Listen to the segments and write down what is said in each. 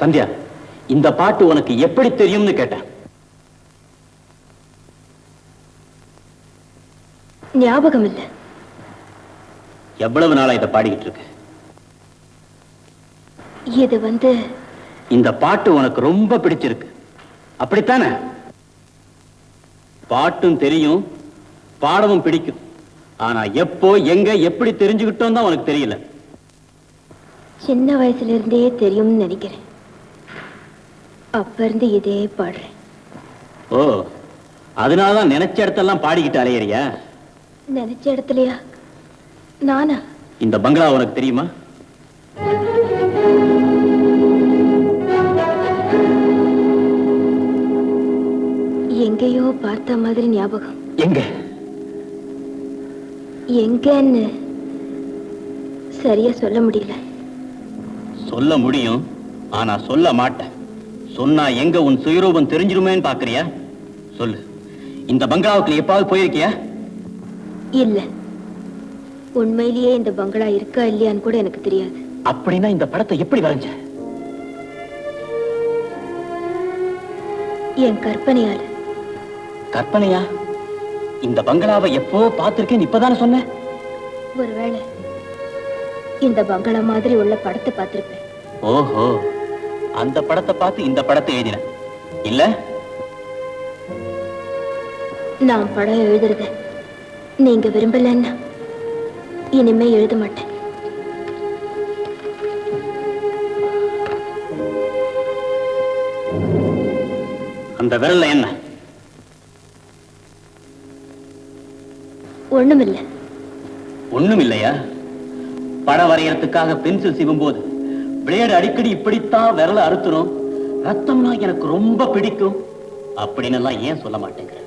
சந்தியா இந்த பாட்டு உனக்கு எப்படி தெரியும்னு கேட்டேன். ஞாபகம் இல்ல எவ்வளவு நாளா இதை பாடிக்கிட்டு இருக்கு? இது வந்து இந்த பாட்டு உனக்கு ரொம்ப பிடிச்சிருக்கு. அப்படித்தானே? பாட்டும் தெரியும் பாடவும் பிடிக்கும். ஆனா எப்போ எங்க எப்படி தெரிஞ்சுக்கிட்டோம் தான் உனக்கு தெரியல. சின்ன வயசுல இருந்தே தெரியும்னு நினைக்கிறேன். அப்ப இருந்து இதே பாடுறேன். ஓ அதனாலதான் நினைச்ச இடத்தெல்லாம் பாடிக்கிட்டு அலையறியா நினைச்ச இடத்துலயா? நானா? இந்த பங்களா உனக்கு தெரியுமா? எங்கேயோ பார்த்த மாதிரி ஞாபகம். எங்க? எங்கன்னு சரியா சொல்ல முடியல. சொல்ல முடியும் ஆனா சொல்ல மாட்டேன். சொன்னா எங்க உன் சுயரூபம் தெரிஞ்சிருமேன்னு பாக்குறியா? சொல்லு. இந்த பங்களாவுக்கு நீ எப்பாவது போயிருக்கியா? இல்ல. உண்மையிலேயே இந்த பங்களா இருக்கா இல்லையான்னு கூட எனக்கு தெரியாது. அப்படின்னா இந்த படத்தை எப்படி வரைஞ்ச? என் கற்பனையால. கற்பனையா? இந்த பங்களாவை எப்போ பார்த்திருக்கேன் இப்பதானே சொன்ன? ஒருவேளை இந்த பங்களா மாதிரி உள்ள படத்தை பார்த்திருப்பேன். ஓஹோ. அந்த படத்தை பார்த்து இந்த படத்தை எழுதின. இல்ல? நான் படம் எழுதுறத நீங்க விரும்பலன்னா இனிமே எழுத மாட்டேன். அந்த விரல்ல என்ன? ஒண்ணுமில்ல. ஒண்ணும் இல்லையா படம் வரையறதுக்காக பென்சில் சிவும் போது பிளேடு அடிக்கடி இப்படித்தான் விரல அறுத்துரும். ரத்தம்னா எனக்கு ரொம்ப பிடிக்கும். அப்படின்னு எல்லாம் ஏன் சொல்ல மாட்டேங்கிற?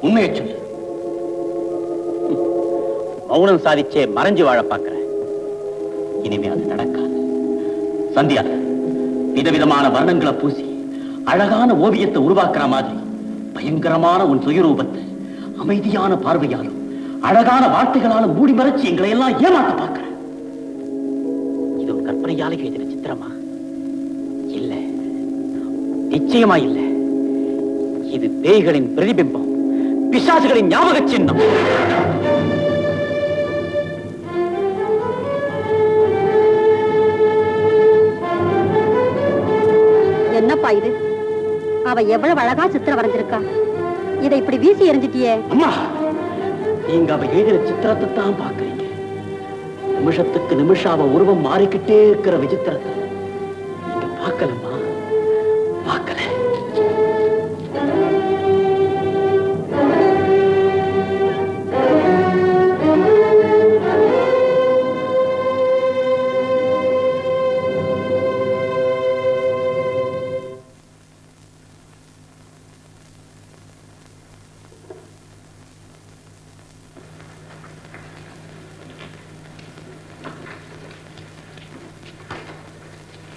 உண்மையை சொல்லு. மௌனம் சாதிச்சே மறைஞ்சு வாழ பார்க்கிற. இனிமே அது நடக்காது. சந்தியா விதவிதமான வர்ணங்களை பூசி அழகான ஓவியத்தை உருவாக்குற மாதிரி பயங்கரமான உன் சுயரூபத்தை அமைதியான பார்வையாலும் அழகான வார்த்தைகளாலும் மூடி மறைச்சு எங்களை எல்லாம் ஏமாத்த பார்க்கிற. இது ஒரு கற்பனையால எழுதின சித்திரமா இல்ல. நிச்சயமா இல்ல. இது பேய்களின் பிரதிபிம்பம். பிசாசுகளின் ஞாபக சின்னம். என்னப்பா இது? அவ எவ்வளவு அழகா சித்திரம் வரைஞ்சிருக்கா? இதை இப்படி வீசி எறிஞ்சிட்டியே. அம்மா நீங்க அவ எழுதின சித்திரத்தை தான் பாக்குறீங்க நிமிஷத்துக்கு நிமிஷம் அவ உருவம் மாறிக்கிட்டே இருக்கிற விசித்திரத்தை நீங்க பார்க்கலம்மா.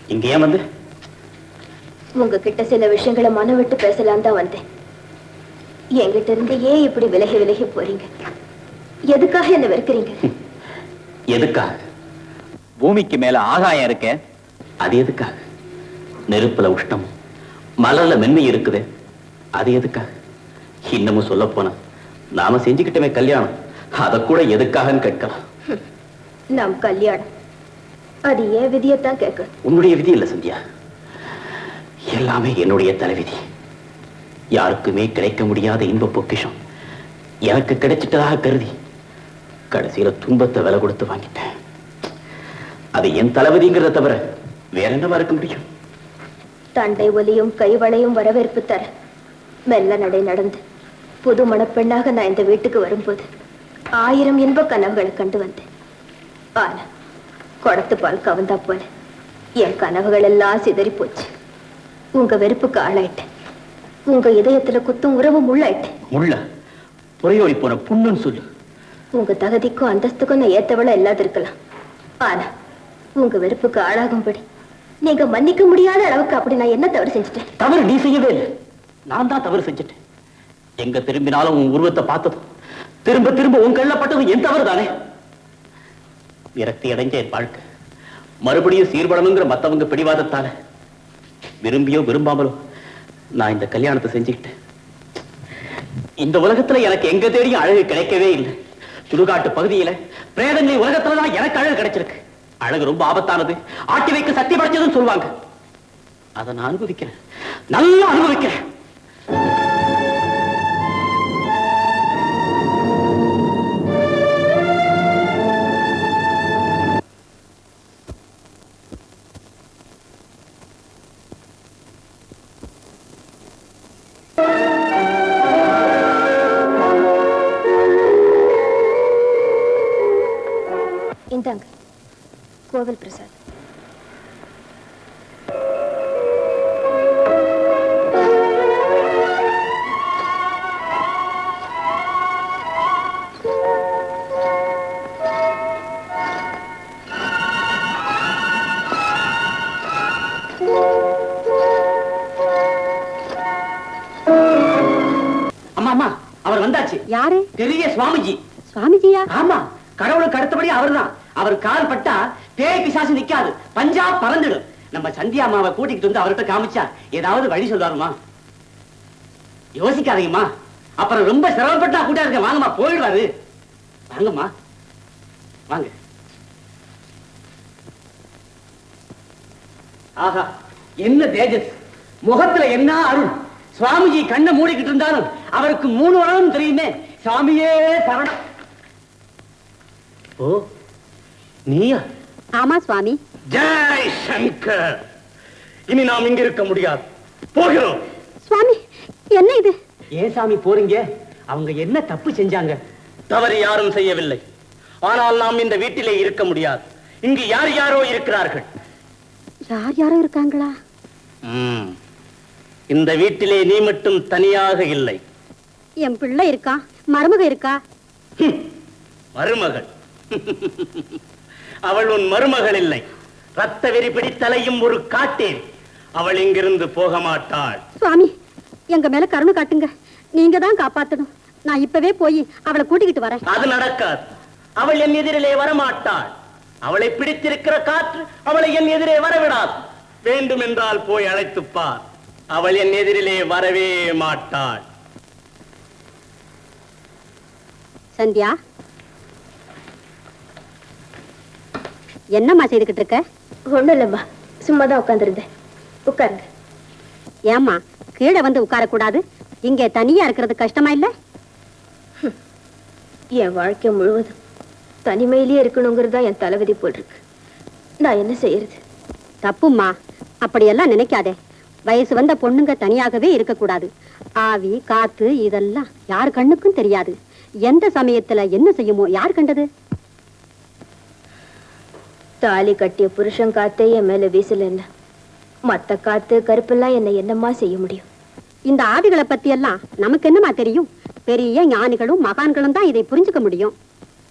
இங்க ஏன் வந்து? உங்ககிட்ட சில விஷயங்களை மனம் விட்டு பேசலாம் தான் வந்தேன். என்கிட்ட இருந்து ஏன் இப்படி விலகி விலகி போறீங்க? எதுக்காக என்ன வெறுக்கிறீங்க? எதுக்காக? பூமிக்கு மேல ஆகாயம் இருக்க. அது எதுக்காக? நெருப்புல உஷ்ணம் மலர்ல மென்மை இருக்குது. அது எதுக்காக? இன்னமும் சொல்ல போனா நாம செஞ்சுக்கிட்டோமே கல்யாணம். அத கூட எதுக்காகன்னு கேட்கலாம். நம் கல்யாணம். அது ஏன் விதியத்தான் கேட்கணும். உன்னுடைய விதி இல்ல சந்தியா. எல்லாமே என்னுடைய தலைவிதி. யாருக்குமே கிடைக்க முடியாத இன்ப பொக்கிஷம். எனக்கு கிடைச்சிட்டதாக கருதி கடைசியில துன்பத்தை விலை கொடுத்து வாங்கிட்டேன். அது என் தலைவிதிங்கிறத தவிர வேற என்னவா இருக்க முடியும்? தண்டை ஒலியும் கைவளையும் வரவேற்பு தர மெல்ல நடை நடந்து புது மணப்பெண்ணாக நான் இந்த வீட்டுக்கு வரும்போது ஆயிரம் இன்ப கனவுகளை கண்டு வந்தேன். ஆனா குடத்து பால் கவந்தா போல என் கனவுகள் எல்லாம் சிதறி போச்சு. உங்க வெறுப்புக்கு ஆளாயிட்டேன். உங்க இதயத்துல குத்தும் உறவு முள்ளாயிட்டேன் முள்ள புறையோடி போன புண்ணுன்னு சொல்லு. உங்க தகுதிக்கும் அந்தஸ்துக்கும் நான் ஏத்தவள இல்லாது இருக்கலாம். ஆனா உங்க வெறுப்புக்கு ஆளாகும்படி நீங்க மன்னிக்க முடியாத அளவுக்கு அப்படி நான் என்ன தவறு செஞ்சுட்டேன்? தவறு நீ செய்யவே இல்லை. நான் தான் தவறு செஞ்சுட்டேன். எங்க திரும்பினாலும் உன் உருவத்தை பார்த்ததும் திரும்ப திரும்ப உன் கண்ணில் பட்டதும் என் தவறு தானே விரக்தி அடைஞ்ச என் வாழ்க்கை. மறுபடியும் சீர்படணுங்கிற மத்தவங்க பிடிவாதத்தால. விரும்பியோ விரும்பாமலோ நான் இந்த கல்யாணத்தை செஞ்சுக்கிட்டேன். இந்த உலகத்துல எனக்கு எங்க தேடியும் அழகு கிடைக்கவே இல்லை. சுடுகாட்டு பகுதியில பிரேதங்களை உலகத்துல தான் எனக்கு அழகு கிடைச்சிருக்கு. அழகு ரொம்ப ஆபத்தானது. ஆட்டி வைக்க சக்தி படைச்சதுன்னு சொல்லுவாங்க. அதை நான் அனுபவிக்கிறேன். நல்லா அனுபவிக்கிறேன். இந்தாங்க கோவில் பிரசாத் அவர் வந்தாச்சு. யாரு? பெரிய சுவாமிஜி. சுவாமிஜியா? ஆமா கடவுளுக்கு அடுத்தபடி அவர்தான். அவர் கால் பட்டா பேய் பிசாசு நிக்காது. பஞ்சாப் பறந்துடும். நம்ம சந்தியா அம்மாவை கூட்டிக்கிட்டு வந்து அவர்கிட்ட காமிச்சா ஏதாவது வழி சொல்லுவாருமா? யோசிக்காதீங்கம்மா. அப்புறம் ரொம்ப சிரமப்பட்டா கூட்டா இருக்க வாங்கம்மா போயிடுவாரு. வாங்கம்மா. வாங்க. ஆஹா என்ன தேஜஸ். முகத்துல என்ன அருள். சுவாமிஜி கண்ணை மூடிக்கிட்டு இருந்தாலும் அவருக்கு மூணு உலகம் தெரியுமே. சாமியே சரணம். ஓ நீயா? ஆமா சுவாமி. ஜெய் சங்கர். இனி நாம் இங்க இருக்க முடியாது. போகிறோம். சுவாமி என்ன இது? ஏன் சாமி போறீங்க? அவங்க என்ன தப்பு செஞ்சாங்க? தவறு யாரும் செய்யவில்லை. ஆனால் நாம் இந்த வீட்டிலே இருக்க முடியாது. இங்கு யார் யாரோ இருக்கிறார்கள்? யார் யாரோ இருக்காங்களா. இந்த வீட்டிலே நீ மட்டும் தனியாக இல்லை. என் பிள்ளை இருக்கா? மருமக இருக்கா. மருமகள். அவள் உன் மருமகள் இல்லை. ரத்த வெறி பிடித்தலையும் ஒரு காட்டேன். அவள் இங்கிருந்து போக மாட்டாள். சுவாமி எங்க மேல கருணை காட்டுங்க. நீங்க தான் காப்பாத்தணும். நான் இப்பவே போய் அவளை கூட்டிக்கிட்டு வரேன். அது நடக்காது. அவள் என் எதிரிலே வரமாட்டாள். அவளை பிடித்திருக்கிற காற்று அவளை என் எதிரே வரவிடாது. வேண்டும் என்றால் போய் அழைத்துப் பார். அவள் என் எதிரிலே வரவே மாட்டாள். சந்தியா என்னம்மா செய்துகிட்டு இருக்க? ஒண்ணும் இல்லம்மா. சும்மா தான் உட்காந்துருந்தேன் உட்காருங்க. ஏம்மா கீழே வந்து உட்காரக்கூடாது. இங்க தனியா இருக்கிறது கஷ்டமா இல்ல? என் வாழ்க்கை முழுவதும் தனிமையிலேயே இருக்கணுங்கிறது தான் என் தலைவிதி போல் இருக்கு நான் என்ன செய்யறது? தப்பும்மா. அப்படியெல்லாம் நினைக்காதே. வயசு வந்த பொண்ணுங்க தனியாகவே இருக்கக்கூடாது. ஆவி காத்து இதெல்லாம் யார் கண்ணுக்கும் தெரியாது. எந்த சமயத்துல என்ன செய்யுமோ யார் கண்டது? தாலி கட்டிய புருஷன் காத்தே என் மேல வீசலன்னா மத்த காத்து கருப்பெல்லாம் என்னை என்னம்மா செய்ய முடியும்? இந்த ஆவிகளை பத்தி எல்லாம் நமக்கு என்னமா தெரியும்? பெரிய ஞானிகளும் மகான்களும் தான் இதை புரிஞ்சுக்க முடியும்.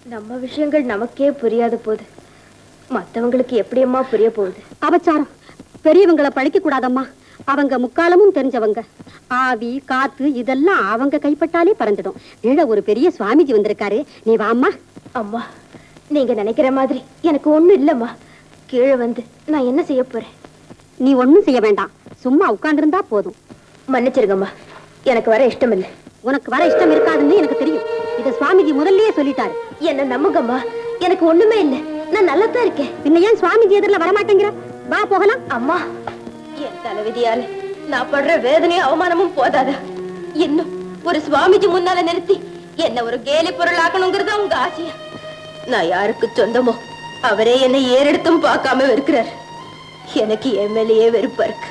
நம்ம விஷயங்கள் நமக்கே புரியாத போது. மத்தவங்களுக்கு எப்படியம்மா புரிய போகுது? அபச்சாரம். பெரியவங்களை பழிக்க கூடாதம்மா அவங்க முக்காலமும் தெரிஞ்சவங்க. ஆவி காத்து இதெல்லாம் அவங்க கைப்பட்டாலே பறந்துடும். கீழ ஒரு பெரிய சுவாமிஜி வந்திருக்காரு. நீ வாம்மா. அம்மா. நீங்க நினைக்கிற மாதிரி எனக்கு ஒண்ணும் இல்லம்மா. கீழே வந்து நான் என்ன செய்ய போறேன்? நீ ஒண்ணும் செய்ய வேண்டாம். சும்மா உட்கார்ந்திருந்தா போதும். மன்னிச்சிருங்கம்மா. எனக்கு வர இஷ்டம் இல்லை உனக்கு வர இஷ்டம் இருக்காதுன்னு எனக்கு தெரியும். இத சுவாமிஜி முதல்லயே சொல்லிட்டாரு. என்ன நம்புங்கம்மா. எனக்கு ஒண்ணுமே இல்லை. நான் நல்லா தான் இருக்கேன். பின்ன ஏன் சுவாமிஜி எதிரில வரமாட்டேங்கிற? வா போகலாம். அம்மா என் தலைவிதியால நான் படுற வேதனையும் அவமானமும் போதாதா. இன்னும் ஒரு சுவாமிஜி முன்னால நிறுத்தி என்ன ஒரு கேலி பொருளாக்கணுங்கிறதா உங்க ஆசையா? நான் யாருக்கு சொந்தமோ அவரே என்னை ஏறெடுத்தும் பார்க்காம இருக்கிறார் எனக்கு என் மேலேயே வெறுப்பா இருக்கு.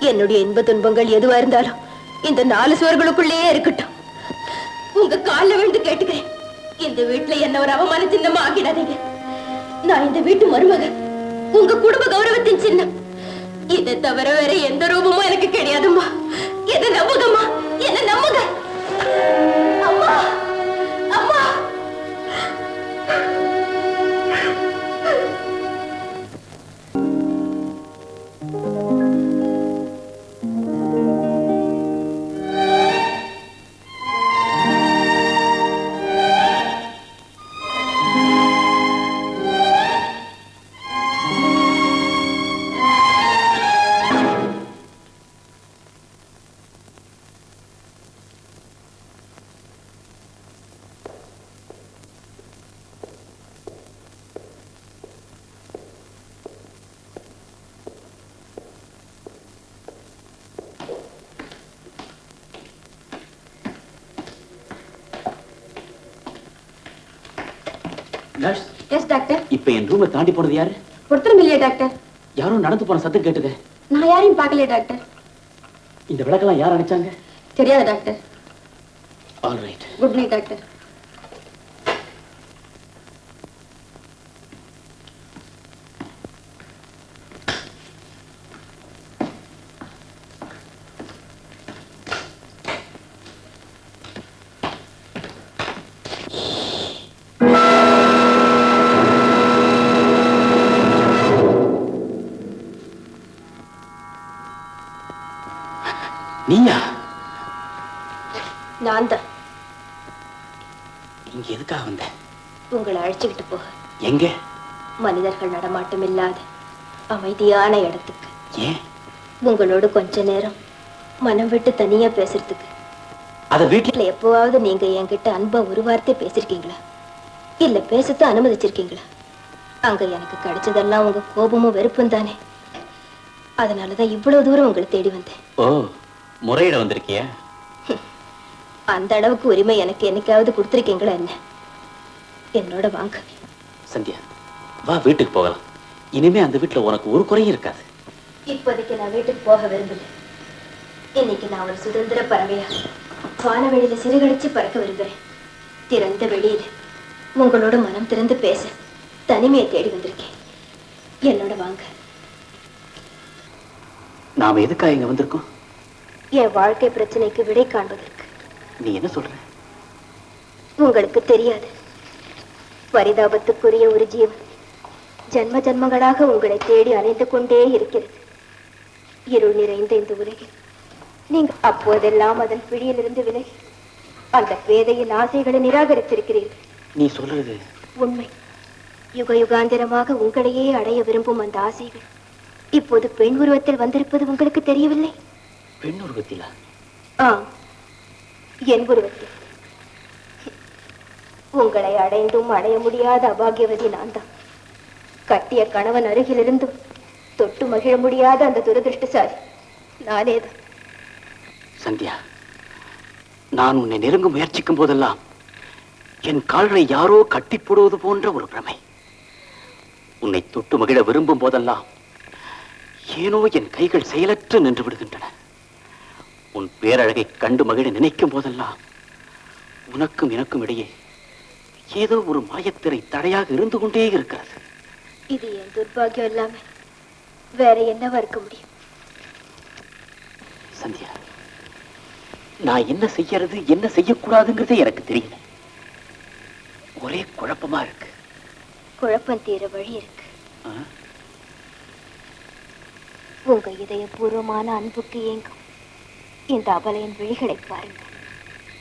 என்னுடைய இன்ப துன்பங்கள் எதுவா இருந்தாலும் இந்த நாலு சுவர்களுக்குள்ளேயே இருக்கட்டும். உங்க கால்ல விழுந்து கேட்டுக்கிறேன். இந்த வீட்டுல என்ன ஒரு அவமான சின்னமா ஆகிடாதீங்க. நான் இந்த வீட்டு மருமகன் உங்க குடும்ப கௌரவத்தின் சின்னம். இதை தவிர வேற எந்த ரூபமும் எனக்கு கிடையாதும்மா. என்ன நம்புகமா என்ன நம்புக அம்மா! நர்ஸ் எஸ் டாக்டர் இப்ப என் ரூமை தாண்டி போனது யாரு? ஒருத்தரும் இல்லையா டாக்டர் யாரோ நடந்து போன சத்தம் கேட்டுதே. நான் யாரையும் பார்க்கலையே டாக்டர் இந்த விளக்கெல்லாம் யார் அணைச்சாங்க? தெரியாது doctor all right good night doctor நீயா நான் தான். இங்க எதுக்காக வந்த? உங்களை அழைச்சுக்கிட்டு போக. எங்க? மனிதர்கள் நடமாட்டம் இல்லாத அமைதியான இடத்துக்கு. ஏன்? உங்களோட கொஞ்ச நேரம் மனம் விட்டு தனியா பேசுறதுக்கு. அத வீட்டுல எப்பவாவது நீங்க என்கிட்ட அன்பா ஒரு வார்த்தை பேசிருக்கீங்களா? இல்ல பேசத்தான் அனுமதிச்சிருக்கீங்களா? அங்க எனக்கு கிடைச்சதெல்லாம் உங்க கோபமும் வெறுப்பும் தானே. அதனாலதான் இவ்வளவு தூரம் உங்களை தேடி வந்தேன். முறையிட வந்திருக்கியா? அந்த அளவுக்கு உரிமை எனக்கு என்னைக்காவது கொடுத்துருக்கீங்களா என்ன? என்னோட வாங்க. சந்தியா வா வீட்டுக்கு போகலாம். இனிமே அந்த வீட்டுல உனக்கு ஒரு குறையும் இருக்காது. இப்போதைக்கு நான் வீட்டுக்கு போக விரும்பல. இன்னைக்கு நான் ஒரு சுதந்திர பறவையா? வானவெளியில சிறுகடிச்சு பறக்க விரும்புறேன். திறந்த வெளியில உங்களோட மனம் திறந்து பேச தனிமையை தேடி வந்திருக்கேன். என்னோட வாங்க. நாம எதுக்காக இங்க வந்திருக்கோம்? என் வாழ்க்கை பிரச்சனைக்கு விடை காண்பதற்கு. நீ என்ன சொல்ற? உங்களுக்கு தெரியாது. பரிதாபத்துக்குரிய ஒரு ஜீவன் ஜன்ம ஜன்மங்களாக உங்களை தேடி அலைந்து கொண்டே இருக்கிறது. இருள் நிறைந்த இந்த உலகில் நீங்க அப்போதெல்லாம் அதன் பிடியிலிருந்து விலகி அந்த பேதையின் ஆசைகளை நிராகரித்திருக்கிறீர்கள். நீ சொல்றது உண்மை. யுக யுகாந்திரமாக உங்களையே அடைய விரும்பும் அந்த ஆசைகள் இப்போது பெண் உருவத்தில் வந்திருப்பது உங்களுக்கு தெரியவில்லை? பெண் உருவத்திலா என் உருவத்தில் உங்களை அடைந்தும் அடைய முடியாத அபாகியவதி நான் தான் கட்டிய கணவன் அருகிலிருந்தும் தொட்டு மகிழ முடியாத அந்த துரதிருஷ்டசாலி நானேதான். சந்தியா நான் உன்னை நெருங்க முயற்சிக்கும் போதெல்லாம் என் கால்களை யாரோ கட்டி போடுவது போன்ற ஒரு பிரமை. உன்னை தொட்டு மகிழ விரும்பும் போதெல்லாம் ஏனோ என் கைகள் செயலற்று நின்று விடுகின்றன. உன் பேரழகை கண்டு மகிழ நினைக்கும் போதெல்லாம் உனக்கும் எனக்கும் இடையே ஏதோ ஒரு மாயத்திரை தடையாக இருந்து கொண்டே இருக்கிறது. இது என் துர்பாகியம் இல்லாம வேற என்னவா இருக்க முடியும்? சந்தியா நான் என்ன செய்யறது என்ன செய்யக்கூடாதுங்கிறதே எனக்கு தெரியல. ஒரே குழப்பமா இருக்கு. குழப்பம் தீர வழி இருக்கு? உங்க இதயபூர்வமான அன்புக்கு ஏங்கும். இந்த அபலையின் விழிகளை பாருங்கள்.